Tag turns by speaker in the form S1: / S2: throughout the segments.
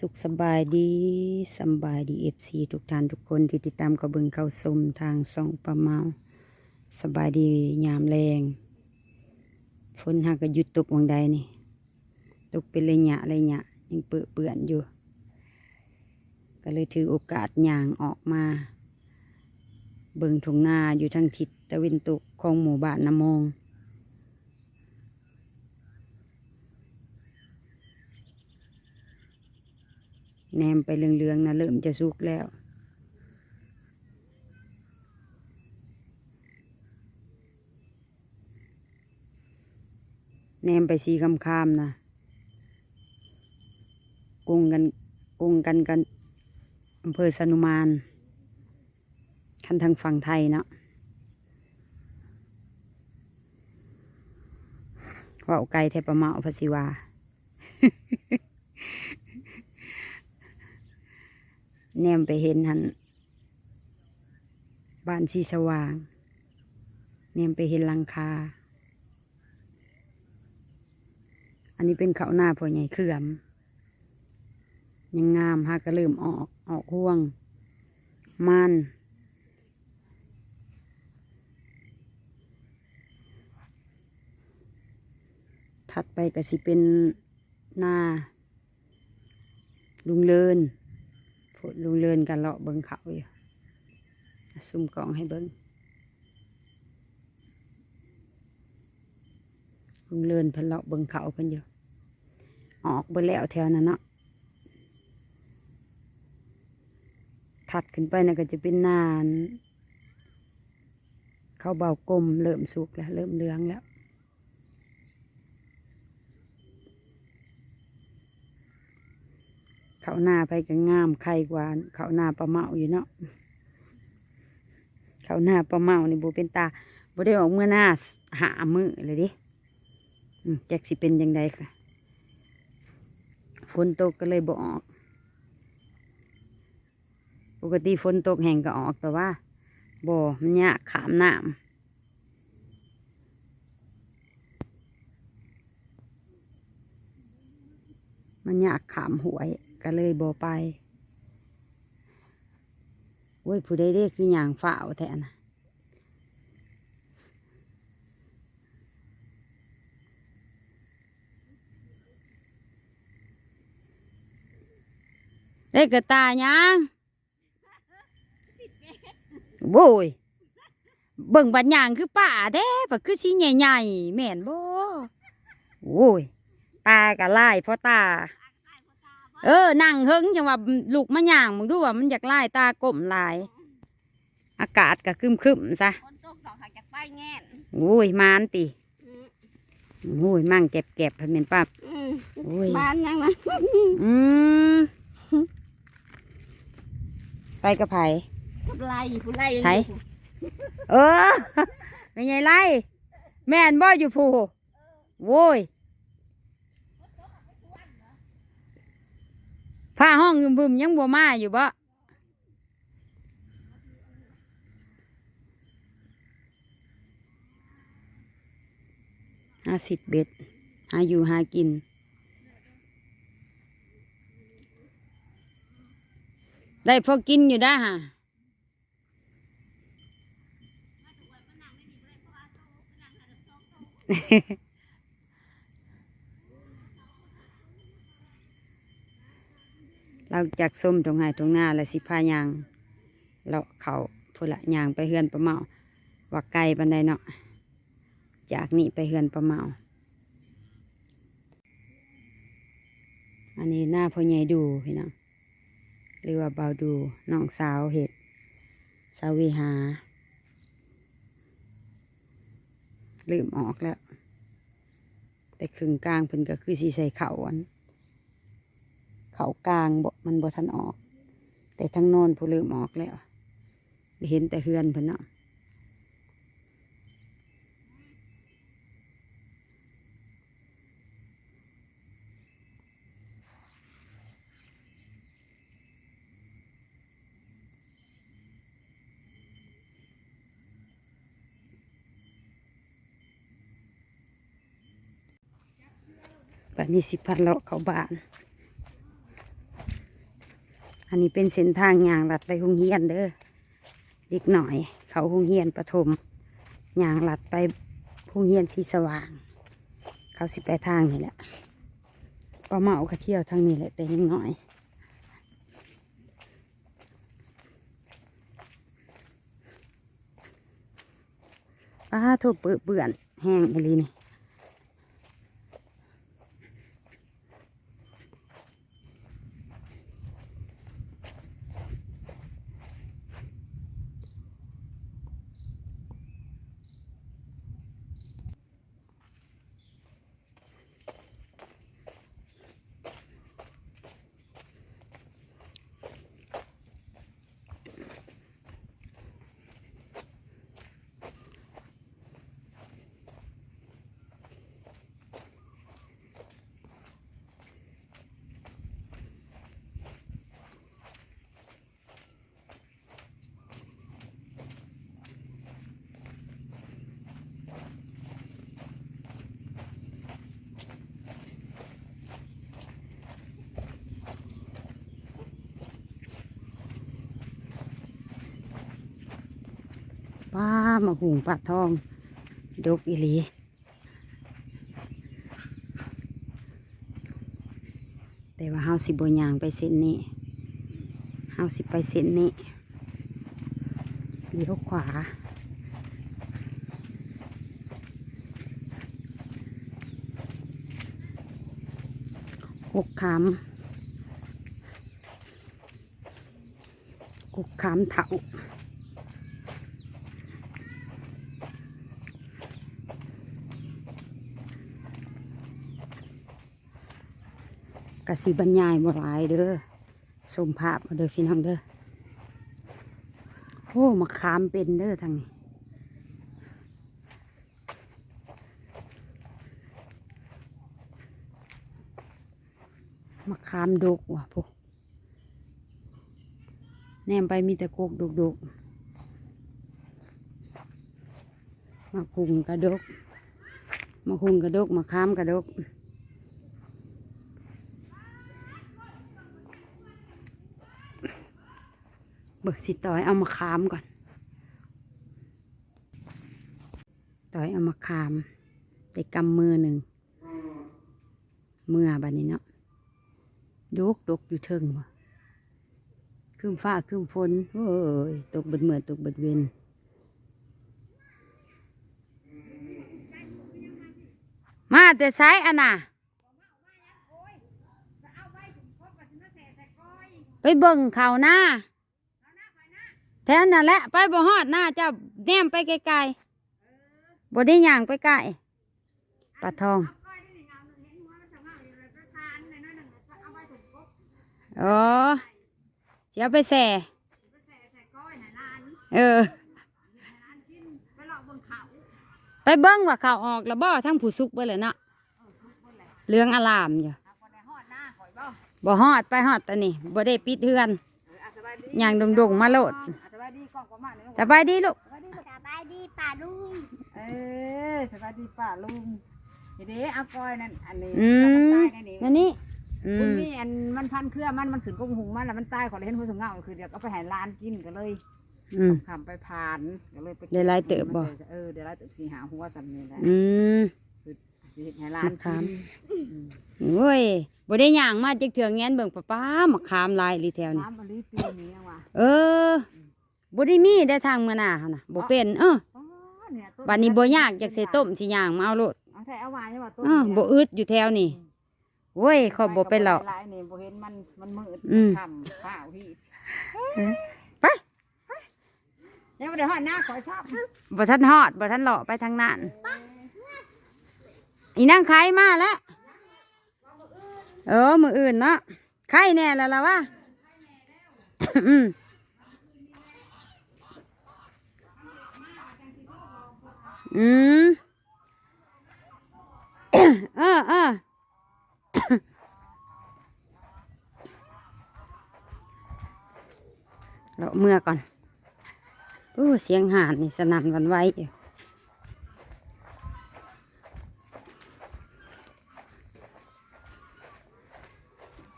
S1: สุขสบายดีสบายดีเอฟซีทุกท่านทุกคนที่ติดตามกระเบิงเข้าชมทางสองประมาสบายดียามแรงฝนหากก็หยุดตกวังใดนี่ตกเป็นระยะระยะยังเปื้อเปื่อนอยู่ ก็เลยถือโอกาสย่างออกมา เบิงทงนาอยู่ทางทิศตะวันตกของหมู่บ้านนามอง แนมไปเหลืองๆนะเริ่มจะสุกแล้ว แนมไปสีคำคามๆนะกุ้งกันกุ้งกันกันอำเภอสนุมานคันทางฝั่งไทยเนาะเว่าไกลเทปะเมาพระศิวา แนมไปเห็นหันบ้านสีสว่าง แนมไปเห็นลังคา อันนี้เป็นเขาหน้าพ่อใหญ่เขื่อม ยังงามฮะก็เริ่มออกออกห่วง มันถัดไปก็สิเป็นหน้าลุงเลิน ลุงเลินกันเลาะเบิงเขาอยู่ซุ่มกองให้เบิงลุงเลินเพิ่นเลาะเบิงเขาเพิ่นอยู่ออกไปแล้วแถวนั้นเนาะถัดขึ้นไปนะก็จะเป็นนาน เขาวเบากลมเริ่มสุกแล้ว เริ่มเหลืองแล้ว เขาหน้าไปก็งามใครกว่าเขาหน้าปลาเมาอยู่เนาะเขาหน้าปลาเมานี่บูเป็นตาบูได้ออกเมื่อหน้าหามือเลยดิแจ็คสิเป็นยังไงค่ะฝนตกก็เลยบออกปกติฝนตกแห่งก็ออกแต่ว่าบ่มันยากขามน้ำมันยากขามหวย ก็เลยบ่ไปโอ้ยผู้ใดเด้คืออย่างฝ่าวแทนะได้กระตายยังโว้ยเบิ่งบัดย่างคือป่าแท้ปะคือสีใหญ่ๆแม่นบ่โว้ยตากะไล่เพราะตา เออนั่งเฮิงจังว่าลูกมะย่างมึงดูว่ามันอยากไล่ตากลมหลาย อากาศก็ครึมๆซะ
S2: คนตกสองหักจากไปแง่น
S1: โอ้ยมานติ
S2: อืม
S1: โอ้ยมั่งเก็บเก็บพันเป็นปั๊บ
S2: อืม
S1: โอ้ย
S2: บ้านยังนะ
S1: อืมไปกับไผ
S2: กับไล่ผู้ไล่
S1: ไถเออไม่ไงไล่แม่นบ่อยู่ผู้โว้ย ผ้าห้องบึมยังบ่มาอยู่บ่ห้าสิบเบ็ดหาอยู่หากิน ได้พอกินอยู่ได้ฮะเราจากส้มตรงไหนตรงหน้าและสิพายางเราเขาพละยางไปเฮือนประเมาว่าไกลบันไดเนาะจากนี่ไปเฮือนประเมาอันนี้หน้าพ่อใหญ่ดูพี่น้องหรือว่าเบาดูน้องสาวเห็ดสาววิหา ลืมออกแล้ว แต่ครึ่งกลางเพิ่นก็คือสีใส่เข่าอัน เขากลางบมันบ่ทันออก แต่ทั้งนอนผู้ลืมออกแล้วเห็นแต่เฮือนเพิ่นเนาะบัดนี้สิพัดเลาะเขาบ้าน อันนี้เป็นเส้นทางยางลัดไปโรงเรียนเด้อเด็กหน่อย เขาโรงเรียนประถมยางลัดไปโรงเรียนสีสว่าง เขาสิไปทางนี่แหละป้าเมาก็เที่ยวทางนี้แหละแต่ยังน้อยป้าถูกเปื้อเปื่อนแห้งอีหลีนี่ ป้า มาหุงปลาทอง ดกอีหลีแต่ว่าเฮาสิบยางไปเส้นนี้เฮาสิไปเส้นนี้เลี้ยวขวากกขามกกขามเถา กสิบรรยายบ่หลายเด้อสมภาพมาเด้อพี่น้องเด้อโอ้มาขามเป็นเด้อทางนี้มาขามดกว่ะพวกแนมไปมีแต่โกกดกดกมาคุงกระดก มาคุงกระดก มาขามกระดก เบิกสิต่อยเอามาคามก่อน ต่อยเอามาคามได้กำมือหนึ่งเมื่อบัดนี้เนาะดกดกอยู่เทิงวะคืมฟ้าคืมฝนโอ้ยตกเบิดเมื่อตกเบิดเวนมาแต่ไซอันน่ะไปเบิ่งเขาหน้า แทนนั่นแหละไปบ่ฮอดหน้าเจ้าแนมไปไกลๆบ่ได้ย่างไปใกลปลาทองโอ้สิเอาไปแส่เออ ไปเบิ้งว่าเขาออกแล้วบ่ทั้งผู้สุกไปเลยเนาะเรื่องอาลามอยู่บ่ฮอดไปฮอดตอนนี้บ่ได้ปิดเฮือนย่างดงๆมาโลด
S2: กล้องก็มาเนี่ย
S1: สบายดีลูก
S2: สบายดีสบายดีป่าลุง เออสบายดีป่าลุงเดี๋ยวเอากอยนั่นอันนี้
S1: อืม
S2: ตายนั่นนี่
S1: นั่นนี่อื
S2: คุณ
S1: ม
S2: นี่อันมันพันเครือมันมันขึ้นกงหุงมันแล้วมันตายขอเลยเห็นหัวสงเงาคือเดี๋ยวก็ไปใหาร้านกินก็เลย
S1: อืม
S2: ขำไปผ่านก็เลยไป
S1: ได้หลายเติบบ่
S2: เออเดี๋ยวไล่เติบสีหาหัวสำนี่แหละ
S1: อืม
S2: สิเฮ็ดให้ร้าน
S1: มะขาม
S2: กิน
S1: โอ้ยบ่ได้ย่างมาจักเถื่อแงนเบิ่งป้าป้ามะขามหลายลีแถวนี้
S2: น้ำมะลิตีนี้ยังว่ะ
S1: เออ บ่ได้มีได้ทางมื้อหน้าหั่นน่ะบ่เป็น เออ
S2: อ๋อเนี่ยต้
S1: บัดนี้บ่ยากจักใส่ต้มสิย่างมาเอาโลด
S2: เอาใส่เอาหวานใช่ป่ะต้น
S1: เออบ่อึดอยู่แถวนี้โอ้ยเขาบ่ไปหรอก
S2: ลายนี่บ่เห็นมันมันมืด
S1: อืม
S2: ค่ำเปล่าพี่
S1: ไป
S2: ยังไม่ได้หอดหน้าขอชอบ
S1: บ่ทันฮอดบ่ทันเลาะไปทางนั้นอีนางขายมาแล้วเออมื้ออื่นเนาะใครแน่แล้วล่ะวะ อืม อืมเออเออเราเมื่อก่อนอู้เสียงหานนี่สนั่นวันไหวอยู่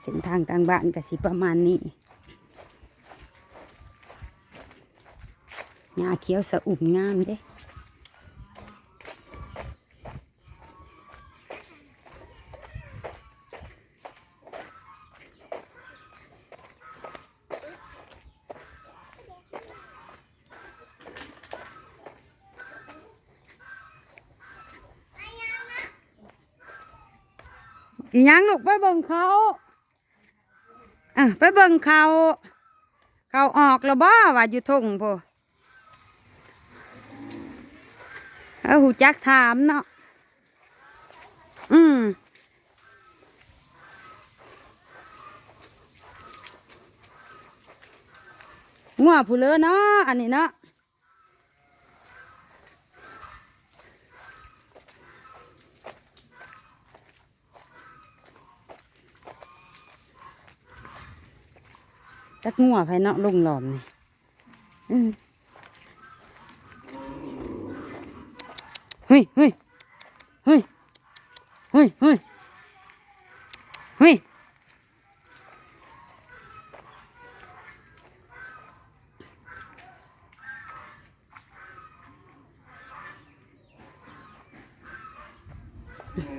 S1: เส้นทางทางบ้านก็สิประมาณนี้หญ้าเขียวสะอุ่มงามเด้ อีหยังลูกไปเบิ่งเขาอะไปเบิ่งเขา เขาออกแล้วบ่ว่าอยู่ทงพอเออหูจักถามเนาะอืมงัวผู้เลอเนาะอันนี้เนาะ จักงัวภายเนาะลุงหลอมนี่อมเฮ้ยเฮ้ยเฮ้ยเฮ้ยเฮ้ยเฮ้ย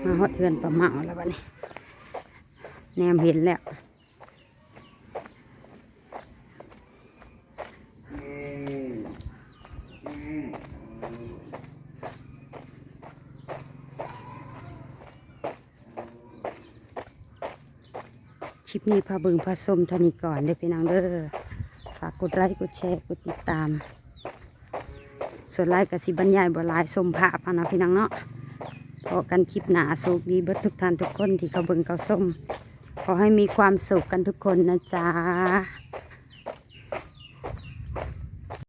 S1: มาฮอดเทือนประมาแล้วบัดนี้แนมเห็นแล้ว คลิปนี้พาเบิงพาส้มเท่านี้ก่อนเด้อพี่น้องเด้อฝากกดไลค์กดแชร์กดติดตาม ส่วนไลค์กับสิบรรยายบหลายชมภาพานะพี่น้องเนาะพอกันคลิปหนาสุขดีเบิดทุกท่านทุกคนที่เขาเบิงเขาส้มขอให้มีความสุขกันทุกคนนะจ๊ะ